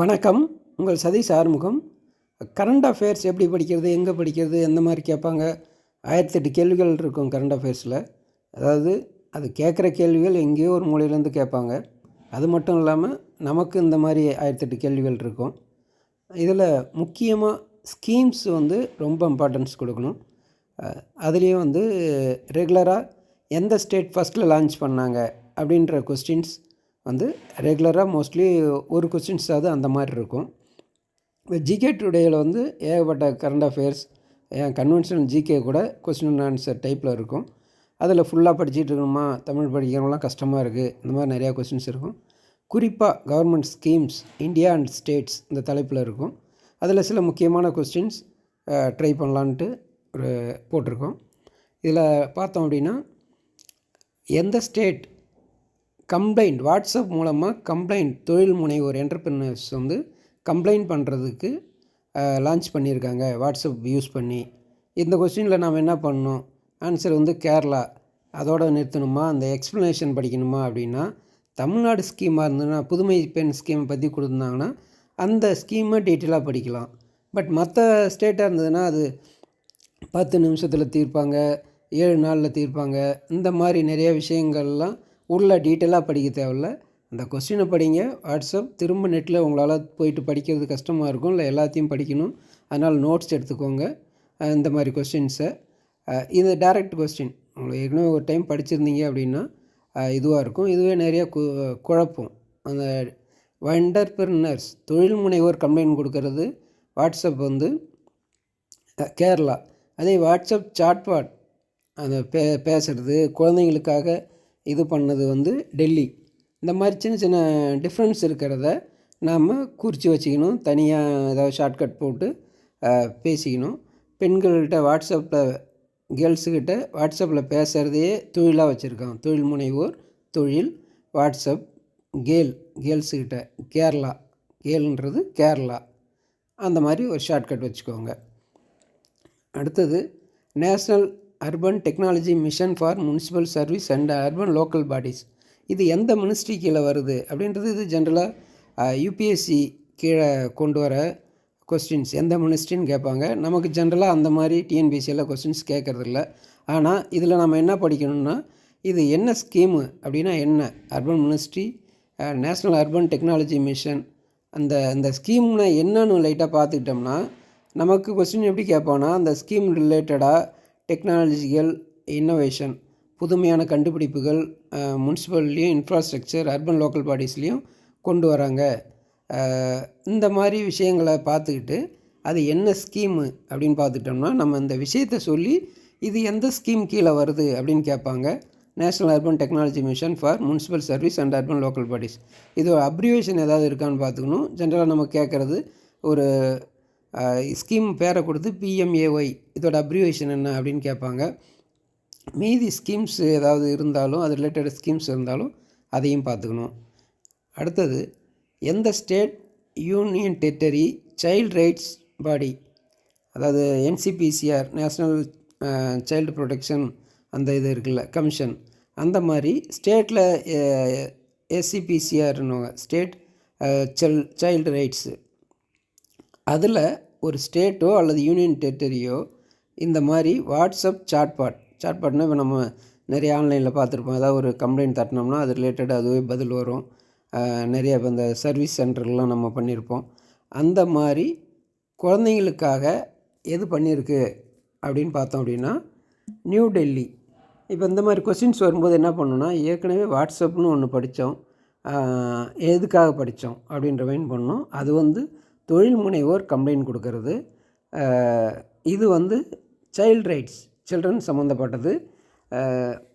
வணக்கம். உங்கள் Satish Arumugam. Current affairs எப்படி படிக்கிறது எங்கே படிக்கிறது எந்த மாதிரி கேட்பாங்க? ஆயிரத்தெட்டு கேள்விகள் இருக்கும் கரண்ட் அஃபேர்ஸில் அதாவது அது கேட்குற கேள்விகள் எங்கேயோ ஒரு மூலையிலேருந்து கேட்பாங்க. அது மட்டும் இல்லாமல் நமக்கு இந்த மாதிரி ஆயிரத்தெட்டு கேள்விகள் இருக்கும். இதில் முக்கியமாக ஸ்கீம்ஸ் வந்து ரொம்ப இம்பார்ட்டன்ஸ் கொடுக்கணும். அதுலேயும் வந்து ரெகுலராக எந்த ஸ்டேட் ஃபஸ்ட்டில் லான்ச் பண்ணாங்க அப்படின்ற கொஸ்டின்ஸ் வந்து ரெகுலராக மோஸ்ட்லி ஒரு கொஸ்டின்ஸாவது அந்த மாதிரி இருக்கும். இப்போ ஜிகே டுடேயில் வந்து ஏகப்பட்ட கரண்ட் அஃபேர்ஸ் கன்வென்ஷனல் ஜிகே கூட கொஸ்டின் ஆன்சர் டைப்பில் இருக்கும். அதில் ஃபுல்லாக படிச்சுட்டு இருக்கணுமா தமிழ் படிக்கிறவங்களாம் கஷ்டமாக இருக்குது இந்த மாதிரி நிறையா கொஸ்டின்ஸ் இருக்கும். குறிப்பாக government schemes India and states இந்த தலைப்பில் இருக்கும். அதில் சில முக்கியமான கொஸ்டின்ஸ் ட்ரை பண்ணலான்ட்டு ஒரு போட்டிருக்கோம். இதில் பார்த்தோம் அப்படின்னா எந்த ஸ்டேட் கம்ப்ளைண்ட் வாட்ஸ்அப் மூலமாக கம்ப்ளைண்ட் தொழில் முனைவோர் என்டர்பிரினர்ஸ் வந்து கம்ப்ளைண்ட் பண்ணுறதுக்கு லான்ச் பண்ணியிருக்காங்க. வாட்ஸ்அப் யூஸ் பண்ணி. இந்த கொஸ்டினில் நாம் என்ன பண்ணணும்? ஆன்சர் வந்து கேரளா. அதோட நிறுத்தணுமா? அந்த எக்ஸ்ப்ளனேஷன் படிக்கணுமா? அப்படின்னா தமிழ்நாடு ஸ்கீமாக இருந்ததுன்னா புதுமை பெண் ஸ்கீமை பற்றி கொடுத்துருந்தாங்கன்னா அந்த ஸ்கீமை டீட்டெயிலாக படிக்கலாம். பட் மற்ற ஸ்டேட்டாக இருந்ததுன்னா அது பத்து நிமிஷத்தில் தீர்ப்பாங்க ஏழு நாளில் தீர்ப்பாங்க. இந்த மாதிரி நிறைய விஷயங்கள்லாம் உள்ள டீட்டெயிலாக படிக்க தேவையில்ல. அந்த கொஸ்டினை படிங்க. வாட்ஸ்அப் திரும்ப நெட்டில் உங்களால் போயிட்டு படிக்கிறது கஷ்டமாக இருக்கும். இல்லை எல்லாத்தையும் படிக்கணும். அதனால் நோட்ஸ் எடுத்துக்கோங்க. இந்த மாதிரி கொஸ்டின்ஸை இது டைரக்ட் கொஸ்டின் உங்களுக்கு ஏற்கனவே ஒரு டைம் படிச்சிருந்தீங்க அப்படின்னா இதுவாக இருக்கும். இதுவே நிறையா கு குழப்பம். அந்த வண்டர்பிரினர்ஸ் தொழில் முனைவோர் கம்ப்ளைண்ட் கொடுக்கறது வாட்ஸ்அப் வந்து கேரளா. அதே வாட்ஸ்அப் சாட்பாட் அந்த பே பேசுகிறது குழந்தைங்களுக்காக இது பண்ணது வந்து டெல்லி. இந்த மாதிரி சின்ன சின்ன டிஃப்ரென்ஸ் இருக்கிறத நாம் குறித்து வச்சுக்கணும். தனியாக ஏதாவது ஷார்ட்கட் போட்டு பேசிக்கணும். பெண்கள்கிட்ட வாட்ஸ்அப்பில் கேர்ள்ஸுக்கிட்ட வாட்ஸ்அப்பில் பேசுகிறதையே தொழிலாக வச்சுருக்கோம் தொழில் முனைவோர் தொழில் வாட்ஸ்அப் கேல் கேர்ள்ஸுக்கிட்ட கேரளா. கேல்ன்றது கேரளா. அந்த மாதிரி ஒரு ஷார்ட்கட் வச்சுக்கோங்க. அடுத்தது national urban technology mission for municipal service and urban local bodies இது எந்த மினிஸ்ட்ரி கீழே வருது? அப்படின்றது இது ஜென்ரலாக யூபிஎஸ்சி கீழே கொண்டு வர கொஸ்டின்ஸ் எந்த மினிஸ்ட்ரின்னு கேட்பாங்க. நமக்கு ஜென்ரலாக அந்த மாதிரி டிஎன்பிசியில் கொஸ்டின்ஸ் கேட்குறதில்ல. ஆனால் இதில் நம்ம என்ன படிக்கணும்னா இது என்ன ஸ்கீமு அப்படின்னா என்ன? Urban ministry national urban technology mission அந்த அந்த ஸ்கீம்னா என்னன்னு லைட்டாக பார்த்துக்கிட்டோம்னா நமக்கு கொஸ்டின் எப்படி கேட்பான்னா அந்த ஸ்கீம் ரிலேட்டடாக டெக்னாலஜிக்கல் இன்னோவேஷன் புதுமையான கண்டுபிடிப்புகள் முனிசிபல்லையும் இன்ஃப்ராஸ்ட்ரக்சர் அர்பன் லோக்கல் பாடிஸ்லேயும் கொண்டு வராங்க. இந்த மாதிரி விஷயங்களை பார்த்துக்கிட்டு அது என்ன ஸ்கீமு அப்படின்னு பார்த்துட்டோம்னா நம்ம இந்த விஷயத்தை சொல்லி இது எந்த ஸ்கீம் கீழே வருது அப்படின்னு கேட்பாங்க. National urban technology mission for municipal service and urban local bodies இது அப்ரிவேஷன் ஏதாவது இருக்கான்னு பார்த்துக்கணும். ஜென்ரலாக நம்ம கேட்குறது ஒரு ஸ்கீம் பேரை கொடுத்து பிஎம்ஏஒய் இதோட அப்ரிவேஷன் என்ன அப்படின்னு கேட்பாங்க. மீதி ஸ்கீம்ஸ் ஏதாவது இருந்தாலும் அது ரிலேட்டட் ஸ்கீம்ஸ் இருந்தாலும் அதையும் பார்த்துக்கணும். அடுத்தது எந்த state union territory child rights body அதாவது என்சிபிசிஆர் நேஷ்னல் சைல்டு ப்ரொடெக்ஷன் அந்த இது இருக்குல்ல கமிஷன் அந்த மாதிரி ஸ்டேட்டில் எஸ்சிபிசிஆர்னுவாங்க ஸ்டேட் செல் சைல்டு ரைட்ஸு அதில் ஒரு ஸ்டேட்டோ அல்லது யூனியன் டெரிட்டரியோ இந்த மாதிரி வாட்ஸ்அப் சாட்பாட் சாட்பாட்னா இப்போ நம்ம நிறைய ஆன்லைனில் பார்த்துருப்போம். ஏதாவது ஒரு கம்ப்ளைண்ட் தட்டினோம்னா அது ரிலேட்டட் அதுவே பதில் வரும். நிறைய இப்போ இந்த சர்வீஸ் சென்டர்லாம் நம்ம பண்ணியிருப்போம். அந்த மாதிரி குழந்தைங்களுக்காக எது பண்ணியிருக்கு அப்படின்னு பார்த்தோம் அப்படின்னா நியூ டெல்லி. இப்போ இந்த மாதிரி கொஸ்டின்ஸ் வரும்போது என்ன பண்ணோன்னா ஏற்கனவே வாட்ஸ்அப்னு ஒன்று படித்தோம். எதுக்காக படித்தோம் அப்படின்ற மைண்ட் பண்ணோம். அது வந்து தொழில் முனைவோர் கம்ப்ளைண்ட் கொடுக்கறது. இது வந்து சைல்ட் ரைட்ஸ் சில்ட்ரன் சம்மந்தப்பட்டது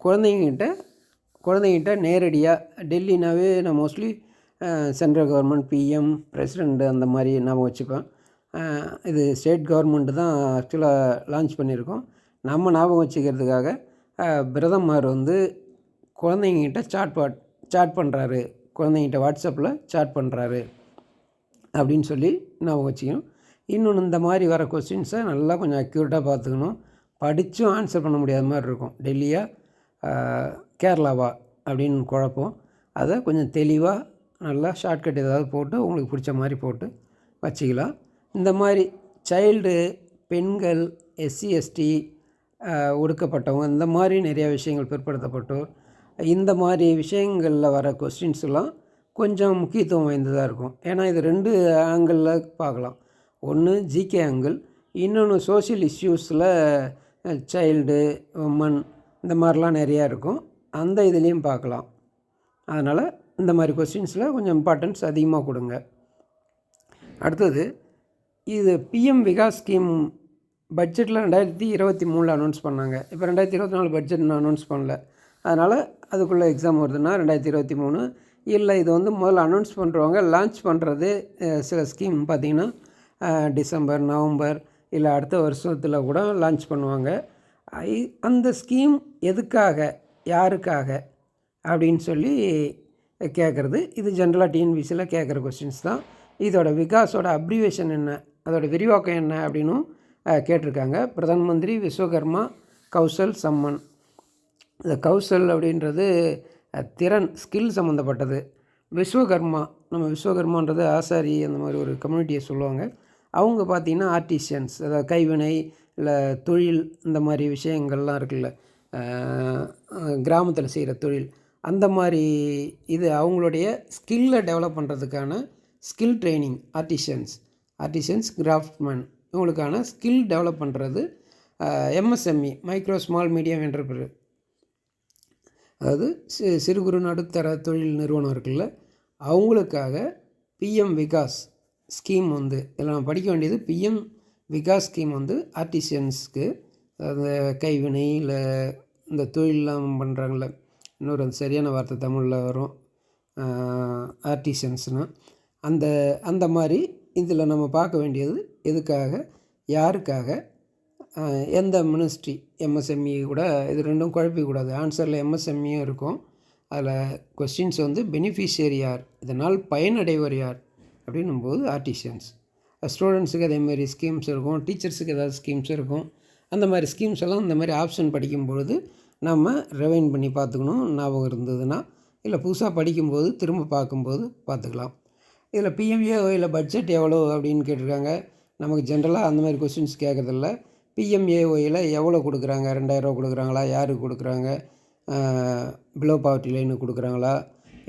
குழந்தைங்கிட்ட குழந்தைங்கிட்ட நேரடியாக டெல்லினாவே நான் mostly central government PM president அந்த மாதிரி நாம் வச்சுப்பேன். இது ஸ்டேட் கவர்மெண்ட்டு தான் ஆக்சுவலாக லான்ச் பண்ணியிருக்கோம். நம்ம ஞாபகம் வச்சுக்கிறதுக்காக பிரதமர் வந்து குழந்தைங்கிட்ட சாட் பாட் சாட் பண்ணுறாரு குழந்தைங்கிட்ட வாட்ஸ்அப்பில் சாட் பண்ணுறாரு அப்படின்னு சொல்லி ஞாபகம் வச்சுக்கணும். இன்னொன்று இந்த மாதிரி வர கொஸ்டின்ஸை நல்லா கொஞ்சம் அக்யூரேட்டாக பார்த்துக்கணும். படித்தும் ஆன்சர் பண்ண முடியாத மாதிரி இருக்கும். டெல்லியா கேரளாவா அப்படின்னு குழப்பம். அதை கொஞ்சம் தெளிவாக நல்லா ஷார்ட்கட் ஏதாவது போட்டு உங்களுக்கு பிடிச்ச மாதிரி போட்டு வச்சுக்கலாம். இந்த மாதிரி சைல்டு பெண்கள் எஸ்சி எஸ்டி ஒடுக்கப்பட்டவங்க இந்த மாதிரி நிறைய விஷயங்கள் பிற்படுத்தப்பட்டோர் இந்த மாதிரி விஷயங்களில் வர கொஸ்டின்ஸ்லாம் கொஞ்சம் முக்கியத்துவம் வாய்ந்ததாக இருக்கும். ஏன்னா இது ரெண்டு ஆங்கிளில் பார்க்கலாம். ஒன்று ஜிகே ஆங்கிள் இன்னொன்று சோஷியல் இஷ்யூஸில் சைல்டு உமன் இந்த மாதிரிலாம் நிறையா இருக்கும். அந்த இதுலேயும் பார்க்கலாம். அதனால் இந்த மாதிரி கொஸ்டின்ஸில் கொஞ்சம் இம்பார்ட்டன்ஸ் அதிகமாக கொடுங்க. அடுத்தது இது பிஎம் விகாஸ் ஸ்கீம் பட்ஜெட்டில் ரெண்டாயிரத்தி இருபத்தி மூணில் அனௌன்ஸ் பண்ணாங்க. இப்போ ரெண்டாயிரத்தி இருபத்தி நாலு பட்ஜெட் இன்னும் அனௌன்ஸ் பண்ணல. அதனால் அதுக்குள்ளே எக்ஸாம் வருதுன்னா ரெண்டாயிரத்தி இருபத்தி மூணு இல்லை இது வந்து முதல்ல அனௌன்ஸ் பண்ணுறவங்க லான்ச் பண்ணுறது சில ஸ்கீம் பார்த்திங்கன்னா டிசம்பர் நவம்பர் இல்லை அடுத்த வருஷத்தில் கூட லான்ச் பண்ணுவாங்க. ஐ- அந்த ஸ்கீம் எதுக்காக யாருக்காக அப்படின்னு சொல்லி கேட்குறது இது ஜென்ரலாக டிஎன்பிசியில் கேட்குற கொஸ்டின்ஸ் தான். இதோட விகாஸோட அப்ரிவேஷன் என்ன அதோட விரிவாக்கம் என்ன அப்படின்னும் கேட்டிருக்காங்க. பிரதான் மந்திரி விஸ்வகர்மா கௌசல் சம்மன். இந்த கௌசல் அப்படின்றது திறன் ஸ்கில் சம்மந்தப்பட்டது விஸ்வகர்மா நம்ம விஸ்வகர்மான்றது ஆசாரி அந்த மாதிரி ஒரு கம்யூனிட்டியை சொல்லுவாங்க. அவங்க பார்த்திங்கன்னா ஆர்டிஷியன்ஸ் அதாவது கைவினை இல்லை தொழில் இந்த மாதிரி விஷயங்கள்லாம் இருக்குல்ல. கிராமத்தில் செய்கிற தொழில். அந்த மாதிரி இது அவங்களுடைய ஸ்கில்லை டெவலப் பண்ணுறதுக்கான skill training artisans artisans craftsman இவங்களுக்கான ஸ்கில் டெவலப் பண்ணுறது MSME micro small medium enterprise அதாவது சி சிறு குறு நடுத்தர தொழில் நிறுவனம் இருக்குல்ல அவங்களுக்காக பிஎம் விகாஸ் ஸ்கீம் வந்து இதில் நம்ம படிக்க வேண்டியது பிஎம் விகாஸ் ஸ்கீம் வந்து ஆர்டிசியன்ஸ்க்கு அந்த கைவினை இல்லை இந்த தொழிலெலாம் பண்ணுறாங்கள இன்னொரு அந்த சரியான வார்த்தை தமிழில் வரும் ஆர்டிஷியன்ஸ்னால் அந்த அந்த மாதிரி இதில் நம்ம பார்க்க வேண்டியது எதுக்காக யாருக்காக? எந்த மினிஸ்ட்ரி எம்எஸ்எம்இ கூட இது ரெண்டும் குழப்பிக்கூடாது. ஆன்சரில் எம்எஸ்எம்இயும் இருக்கும். அதில் கொஸ்டின்ஸ் வந்து பெனிஃபிஷியரி யார்? இதனால் பயனடைவர் யார்? அப்படின்னும்போது ஆர்டிஷியன்ஸ் ஸ்டூடெண்ட்ஸுக்கு அதேமாதிரி ஸ்கீம்ஸ் இருக்கும். டீச்சர்ஸுக்கு ஏதாவது ஸ்கீம்ஸ் இருக்கும். அந்த மாதிரி ஸ்கீம்ஸ் எல்லாம் இந்த மாதிரி ஆப்ஷன் படிக்கும்பொழுது நம்ம ரெவைன் பண்ணி பார்த்துக்கணும். ஞாபகம் இருந்ததுன்னா இல்லை புதுசாக படிக்கும்போது திரும்ப பார்க்கும்போது பார்த்துக்கலாம். இதில் பிஎம்ஏஓயில் பட்ஜெட் எவ்வளோ அப்படின்னு கேட்டிருக்காங்க. நமக்கு ஜென்ரலாக அந்த மாதிரி கொஸ்டின்ஸ் கேட்குறதில்ல. பிஎம்ஏஓயில் எவ்வளோ கொடுக்குறாங்க? ரெண்டாயிரரூவா கொடுக்குறாங்களா? யாருக்கு கொடுக்குறாங்க? பிலோ பாவர்ட்டி லைனுக்கு கொடுக்குறாங்களா?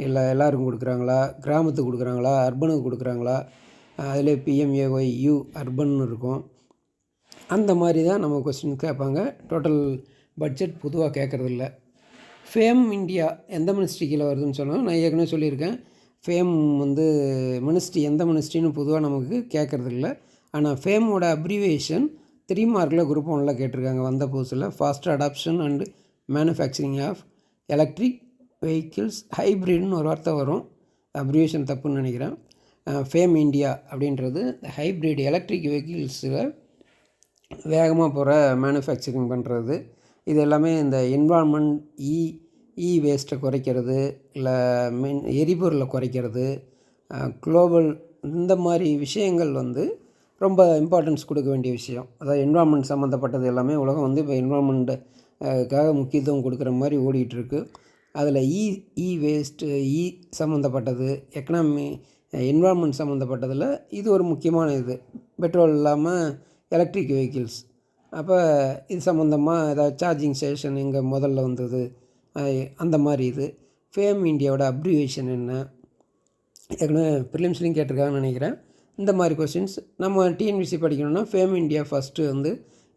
இல்லை எல்லாருக்கும் கொடுக்குறாங்களா? கிராமத்துக்கு கொடுக்குறாங்களா? அர்பனுக்கு கொடுக்குறாங்களா? அதிலே பிஎம்ஏஒய் யூ அர்பன் இருக்கும். அந்த மாதிரி தான் நம்ம கொஸ்டின் கேட்பாங்க. டோட்டல் பட்ஜெட் பொதுவாக கேட்குறதில்ல. ஃபேம் இந்தியா எந்த மினிஸ்ட்ரி கீழே வருதுன்னு சொன்னால் நான் ஏற்கனவே சொல்லியிருக்கேன். ஃபேம் வந்து மினிஸ்ட்ரி எந்த மினிஸ்ட்ரின்னு பொதுவாக நமக்கு கேட்குறதில்ல. ஆனால் ஃபேமோட அப்ரிவேஷன் த்ரீ மார்க்கில் குரூப் ஒன்றில் கேட்டிருக்காங்க. வந்த புதுசில் fast adoption and manufacturing of electric vehicles ஹைப்ரிட்னு ஒரு வார்த்தை வரும். அப்ரிவேஷன் தப்புன்னு நினைக்கிறேன். ஃபேம் இண்டியா அப்படின்றது. ஹைப்ரிட் எலக்ட்ரிக் வெஹிக்கிள்ஸில் வேகமாக போகிற மேனுஃபேக்சரிங் பண்ணுறது இது எல்லாமே இந்த என்வால்மெண்ட் இ இ வேஸ்ட்டை குறைக்கிறது இல்லை மின் எரிபொருளை குறைக்கிறது குளோபல் இந்த மாதிரி விஷயங்கள் வந்து ரொம்ப இம்பார்ட்டன்ஸ் கொடுக்க வேண்டிய விஷயம். அதாவது என்விரான்மெண்ட் சம்மந்தப்பட்டது எல்லாமே உலகம் வந்து இப்போ என்வால்மெண்ட்டுக்காக முக்கியத்துவம் கொடுக்குற மாதிரி ஓடிட்டுருக்கு. அதில் e e, e e waste e e சம்மந்தப்பட்டது எக்கனாமி என்விரான்மெண்ட் சம்மந்தப்பட்டதில் இது ஒரு முக்கியமான இது. பெட்ரோல் இல்லாமல் எலக்ட்ரிக் வெஹிக்கிள்ஸ் அப்போ இது சம்மந்தமாக ஏதாவது சார்ஜிங் ஸ்டேஷன் இங்கே முதல்ல வந்தது? அந்த மாதிரி இது. ஃபேம் இந்தியாவோட அப்ரிவேஷன் என்ன? ஏற்கனவே ப்ரிலிம்ஸ்லையும் கேட்டிருக்காங்கன்னு நினைக்கிறேன். இந்த மாதிரி கொஸ்டின்ஸ் நம்ம டிஎன்பிசி படிக்கணும்னா ஃபேம் இந்தியா ஃபஸ்ட்டு வந்து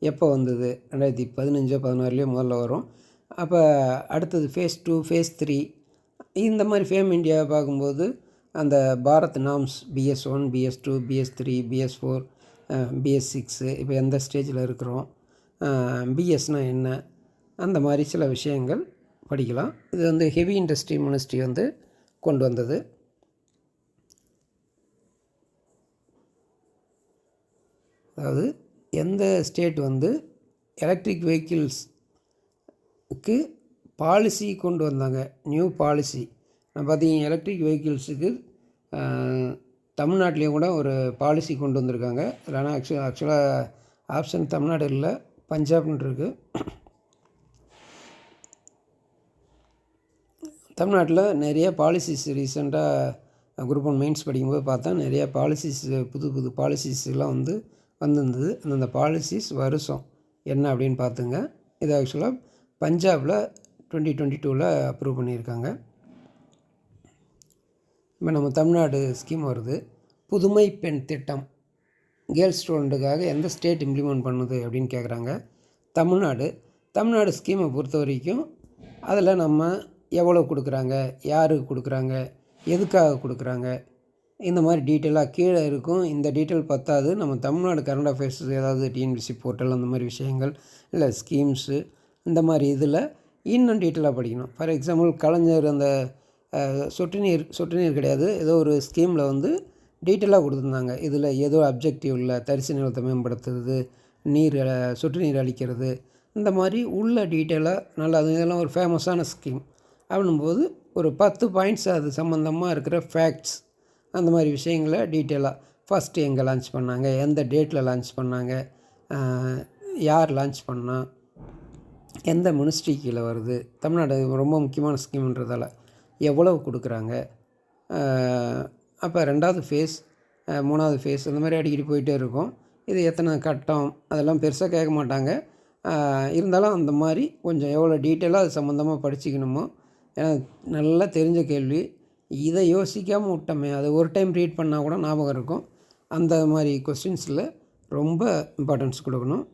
எப்போ வந்தது? ரெண்டாயிரத்தி பதினஞ்சோ பதினாறுலையோ முதல்ல வரும். அப்போ அடுத்தது ஃபேஸ் டூ ஃபேஸ் த்ரீ இந்த மாதிரி ஃபேம் இந்தியாவை பார்க்கும்போது அந்த Bharat norms BS one BS two BS three BS four BS six இப்போ எந்த ஸ்டேஜில் இருக்கிறோம்? பிஎஸ்னால் என்ன? அந்த மாதிரி சில விஷயங்கள் படிக்கலாம். இது வந்து ஹெவி இண்டஸ்ட்ரி மினிஸ்ட்ரி வந்து கொண்டு வந்தது. அதாவது எந்த ஸ்டேட் வந்து எலக்ட்ரிக் வெஹிக்கிள்ஸ்க்கு பாலிசி கொண்டு வந்தாங்க நியூ பாலிசி. நான் பார்த்தீங்க எலக்ட்ரிக் வெஹிக்கிள்ஸுக்கு தமிழ்நாட்டிலையும் கூட ஒரு பாலிசி கொண்டு வந்திருக்காங்க. அதில் ஆனால் ஆக்சுவலாக ஆக்சுவலாக ஆப்ஷன் தமிழ்நாடு இல்லை பஞ்சாப்னு இருக்குது தமிழ்நாட்டில் நிறைய பாலிசிஸ் ரீசெண்டாக குரூப் ஒன் மெயின்ஸ் படிக்கும்போது பார்த்தா நிறையா பாலிசிஸ் புது புது பாலிசிஸ்லாம் வந்து வந்திருந்தது. அந்தந்த பாலிசிஸ் வருஷம் என்ன அப்படின்னு பார்த்துங்க. இது ஆக்சுவலாக பஞ்சாபில் டுவெண்ட்டி டுவெண்ட்டி டூவில் அப்ரூவ் பண்ணியிருக்காங்க. இப்போ நம்ம தமிழ்நாடு ஸ்கீம் வருது. புதுமை பெண் திட்டம். கேர்ள்ஸ் ஸ்டூடெண்ட்டுக்காக எந்த ஸ்டேட் இம்ப்ளிமெண்ட் பண்ணுது அப்படின்னு கேட்குறாங்க. தமிழ்நாடு. தமிழ்நாடு ஸ்கீமை பொறுத்த வரைக்கும் அதில் நம்ம எவ்வளோ கொடுக்குறாங்க? யாருக்கு கொடுக்குறாங்க? எதுக்காக கொடுக்குறாங்க? இந்த மாதிரி டீட்டெயிலாக கீழே இருக்கும். இந்த டீட்டெயில் பத்தாது. நம்ம தமிழ்நாடு கரண்ட் அஃபேர்ஸ் ஏதாவது டிஎன்பிசி போர்ட்டல் அந்த மாதிரி விஷயங்கள் இல்லை ஸ்கீம்ஸு இந்த மாதிரி இதில் இன்னும் டீட்டெயிலாக படிக்கணும். ஃபார் எக்ஸாம்பிள் கலைஞர் அந்த சொட்டு நீர் சொட்டு நீர் கிடையாது. ஏதோ ஒரு ஸ்கீமில் வந்து டீட்டெயிலாக கொடுத்துருந்தாங்க. இதில் ஏதோ அப்ஜெக்டிவ் இல்லை தரிசு நிலத்தை மேம்படுத்துறது நீர் சொட்டு நீர் அளிக்கிறது இந்த மாதிரி உள்ள டீட்டெயிலாக நல்லா அது இதெல்லாம் ஒரு ஃபேமஸான ஸ்கீம் அப்படின்னும்போது ஒரு பத்து பாயிண்ட்ஸ் அது சம்மந்தமாக இருக்கிற ஃபேக்ட்ஸ் அந்த மாதிரி விஷயங்களை டீட்டெயிலாக ஃபஸ்ட்டு எங்கே லான்ச் பண்ணாங்க எந்த டேட்டில் லான்ச் பண்ணாங்க யார் லான்ச் பண்ணா எந்த மினிஸ்ட்ரி கீழே வருது தமிழ்நாடு ரொம்ப முக்கியமான ஸ்கீம்ன்றதால் எவ்வளவு கொடுக்குறாங்க அப்போ ரெண்டாவது ஃபேஸ் மூணாவது ஃபேஸ் இந்த மாதிரி அடிக்கடி போயிட்டே இருக்கும். இது எத்தனை கட்டம் அதெல்லாம் பெருசாக கேட்க மாட்டாங்க. இருந்தாலும் அந்த மாதிரி கொஞ்சம் எவ்வளோ டீட்டெயிலாக அது சம்மந்தமாக படிச்சுக்கணுமோ ஏன்னா நல்லா தெரிஞ்ச கேள்வி. இதை யோசிக்காமல் விட்டோமே. அது ஒரு டைம் ரீட் பண்ணால் கூட ஞாபகம் இருக்கும். அந்த மாதிரி கொஸ்டின்ஸில் ரொம்ப இம்பார்ட்டன்ஸ் கொடுக்கணும்.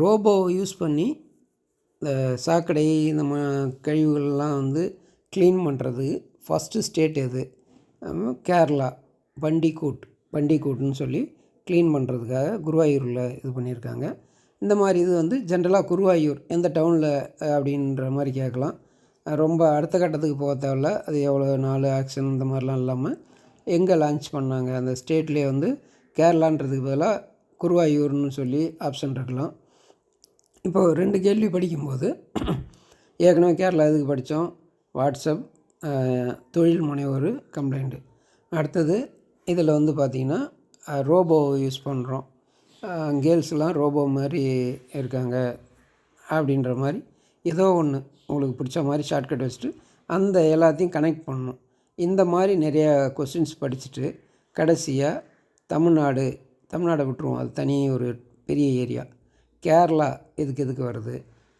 ரோபோ யூஸ் பண்ணி இந்த சாக்கடை இந்த கழிவுகள்லாம் வந்து க்ளீன் பண்ணுறது ஃபஸ்ட்டு ஸ்டேட் எது? கேரளா. பண்டிகூட் பண்டிகூட்னு சொல்லி க்ளீன் பண்ணுறதுக்காக குருவாயூரில் இது பண்ணியிருக்காங்க. இந்த மாதிரி இது வந்து ஜென்ரலாக குருவாயூர் எந்த டவுனில் அப்படின்ற மாதிரி கேட்கலாம். ரொம்ப அடுத்த கட்டத்துக்கு போக தேவையில்ல. அது எவ்வளோ நாலு ஆக்ஷன் இந்த மாதிரிலாம் இல்லாமல் எங்கே லான்ச் பண்ணாங்க? அந்த ஸ்டேட்லேயே வந்து கேரளான்றதுக்கு பதிலாக குருவாயூர்னு சொல்லி ஆப்ஷன் இருக்கலாம். இப்போ ரெண்டு கேள்வி படிக்கும்போது ஏற்கனவே கேரளா இதுக்கு படித்தோம்? வாட்ஸ்அப் தொழில் முனைவோர் கம்ப்ளைண்ட்டு அடுத்தது இதில் வந்து பார்த்திங்கன்னா ரோபோ யூஸ் பண்ணுறோம் கேர்ள்ஸ்லாம் ரோபோ மாதிரி இருக்காங்க அப்படின்ற மாதிரி ஏதோ ஒன்று உங்களுக்கு பிடிச்ச மாதிரி ஷார்ட்கட் வச்சுட்டு அந்த எல்லாத்தையும் கனெக்ட் பண்ணணும். இந்த மாதிரி நிறையா கொஸ்டின்ஸ் படிச்சுட்டு கடைசியாக தமிழ்நாடு தமிழ்நாடை விட்டுருவோம். அது தனி ஒரு பெரிய ஏரியா கேரளா எதுக்கு எதுக்கு வருது?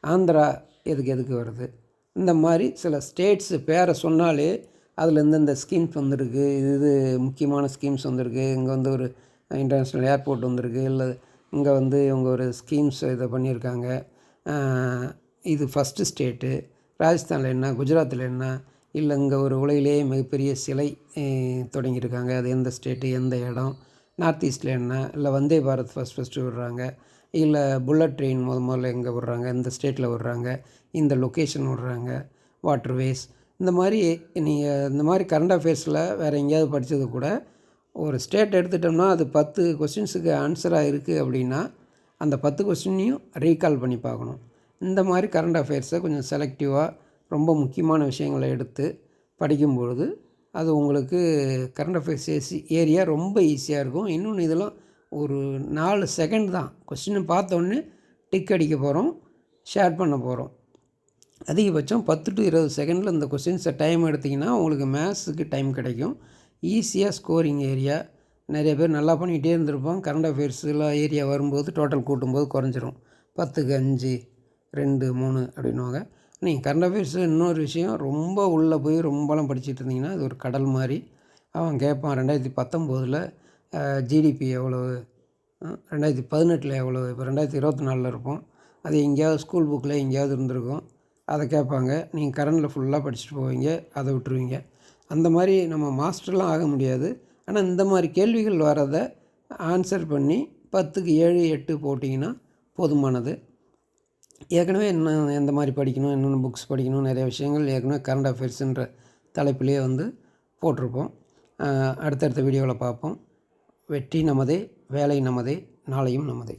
ஆந்திரா எதுக்கு எதுக்கு வருது? இந்த மாதிரி சில ஸ்டேட்ஸு பேரை சொன்னாலே அதில் இந்தந்த ஸ்கீம்ஸ் வந்திருக்கு இது இது முக்கியமான ஸ்கீம்ஸ் வந்திருக்கு. இங்கே வந்து ஒரு இன்டர்நேஷ்னல் ஏர்போர்ட் வந்திருக்கு இல்லை இங்கே வந்து இவங்க ஒரு ஸ்கீம்ஸ் இதை பண்ணியிருக்காங்க. இது ஃபஸ்ட்டு ஸ்டேட்டு ராஜஸ்தானில் என்ன குஜராத்தில் என்ன இல்லை இங்கே ஒரு உலகிலேயே மிகப்பெரிய சிலை தொடங்கியிருக்காங்க. அது எந்த ஸ்டேட்டு எந்த இடம் நார்த் ஈஸ்டில் என்ன இல்லை வந்தே பாரத் ஃபஸ்ட் ஃபஸ்ட்டு விடுறாங்க இல்லை புல்லட் ட்ரெயின் முத முதல்ல எங்கே விடுறாங்க இந்த ஸ்டேட்டில் விடுறாங்க இந்த லொக்கேஷன் விடுறாங்க வாட்டர்வேஸ் இந்த மாதிரி நீங்கள் இந்த மாதிரி கரண்ட் அஃபேர்ஸில் வேறு எங்கேயாவது படித்தது கூட ஒரு ஸ்டேட் எடுத்துட்டோம்னா அது பத்து கொஸ்டின்ஸுக்கு ஆன்சராக இருக்குது அப்படின்னா அந்த பத்து கொஸ்டினையும் ரீகால் பண்ணி பார்க்கணும். இந்த மாதிரி கரண்ட் அஃபேர்ஸை கொஞ்சம் செலக்டிவாக ரொம்ப முக்கியமான விஷயங்களை எடுத்து படிக்கும்பொழுது அது உங்களுக்கு கரண்ட் அஃபேர்ஸ் ஏசி ஏரியா ரொம்ப ஈஸியாக இருக்கும். இன்னொன்று இதெல்லாம் ஒரு நாலு செகண்ட் தான். கொஸ்டினை பார்த்தோன்னே டிக் அடிக்க போகிறோம் ஷேர் பண்ண போகிறோம் அதிகபட்சம் பத்து டு இருபது செகண்டில் இந்த கொஸ்டின்ஸை டைம் எடுத்திங்கன்னா உங்களுக்கு மேத்ஸுக்கு டைம் கிடைக்கும். ஈஸியாக ஸ்கோரிங் ஏரியா. நிறைய பேர் நல்லா பண்ணிகிட்டே இருந்திருப்போம். கரண்ட் அஃபேர்ஸ்லாம் ஏரியா வரும்போது டோட்டல் கூட்டும்போது குறைஞ்சிரும். பத்துக்கு அஞ்சு ரெண்டு மூணு அப்படின்னுவாங்க. நீங்கள் கரண்ட் அஃபேர்ஸ் இன்னொரு விஷயம் ரொம்ப உள்ளே போய் ரொம்பலாம் படிச்சுட்டு இருந்தீங்கன்னா அது ஒரு கடல் மாதிரி. அவன் கேட்பான் ரெண்டாயிரத்தி பத்தொம்போதில் ஜிடிபி எவ்வளவு? ரெண்டாயிரத்தி பதினெட்டில் எவ்வளோ இப்போ ரெண்டாயிரத்தி இருபத்தி நாலில் இருப்போம். அது எங்கேயாவது ஸ்கூல் புக்கில் எங்கேயாவது இருந்திருக்கும். அதை கேட்பாங்க. நீங்கள் கரண்டில் ஃபுல்லாக படிச்சுட்டு போவீங்க. அதை விட்டுருவீங்க. அந்த மாதிரி நம்ம மாஸ்டர்லாம் ஆக முடியாது. ஆனால் இந்த மாதிரி கேள்விகள் வரதை ஆன்சர் பண்ணி பத்துக்கு ஏழு எட்டு போட்டிங்கன்னா போதுமானது. ஏற்கனவே என்ன எந்த மாதிரி படிக்கணும் என்னென்ன புக்ஸ் படிக்கணும் நிறைய விஷயங்கள் ஏற்கனவே கரண்ட் அஃபேர்ஸுன்ற தலைப்பிலே வந்து போட்டிருப்போம். அடுத்தடுத்த வீடியோவில் பார்ப்போம். வெற்றி நமதே வேலை நமதே நாளையும் நமதே.